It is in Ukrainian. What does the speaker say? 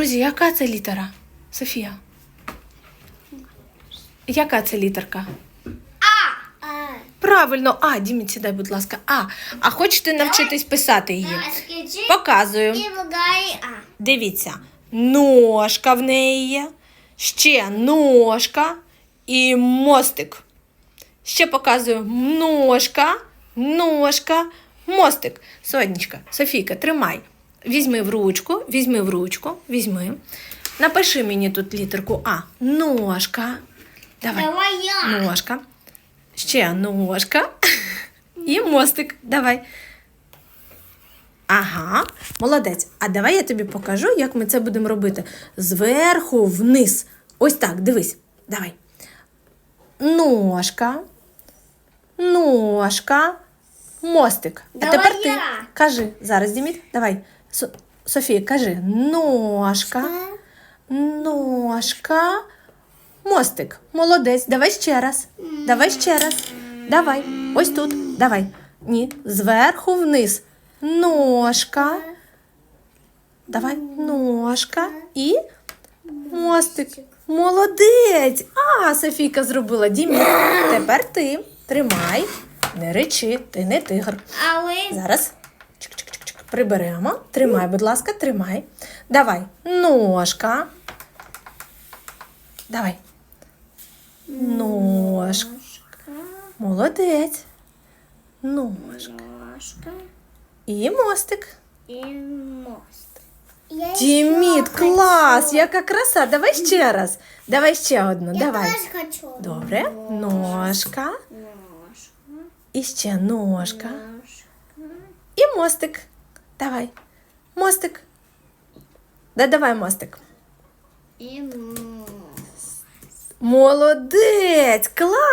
Друзі, яка це літера? Софія? Яка це літерка? А. Правильно, А, Діміці, дай, будь ласка, А. А хочете навчитись писати її? Показую. Дивіться, ножка в неї є, ще ножка і мостик. Ще показую ножка, ножка, мостик. Сонечка, Софійка, тримай. Візьми в ручку, візьми в ручку, візьми. Напиши мені тут літерку А. Ножка. Давай. Давай я. Ножка. Ще ножка. І мостик. Давай. Ага, молодець. А давай я тобі покажу, як ми це будемо робити. Зверху вниз. Ось так, дивись. Давай. Ножка. Ножка. Мостик. А Давай тепер ти я. кажи. Зараз, Діміт, давай. Со- Софія, кажи. Ножка. Ножка. Мостик. Молодець. Давай ще раз. Давай ще раз. Давай. Ось тут. Давай. Ні. Зверху вниз. Ножка. Давай. Ножка. І мостик. Молодець. А, Софійка зробила. Дімі. Тепер ти. Тримай. Не речи, ти не тигр. Зараз. Приберемо. Тримай, будь ласка, тримай. Давай. Ножка. Давай. Ножка. Молодець. Ножка. ножка І мостик. і мост. Діміт, клас! Яка краса! Давай ще раз. Давай ще одну. Я Давай. теж хочу. Добре. Ножка. Ножка. І ще ножка. Ножка. І мостик. Давай. Мостик. Да, давай мостик. І мост. Молодець! Клас!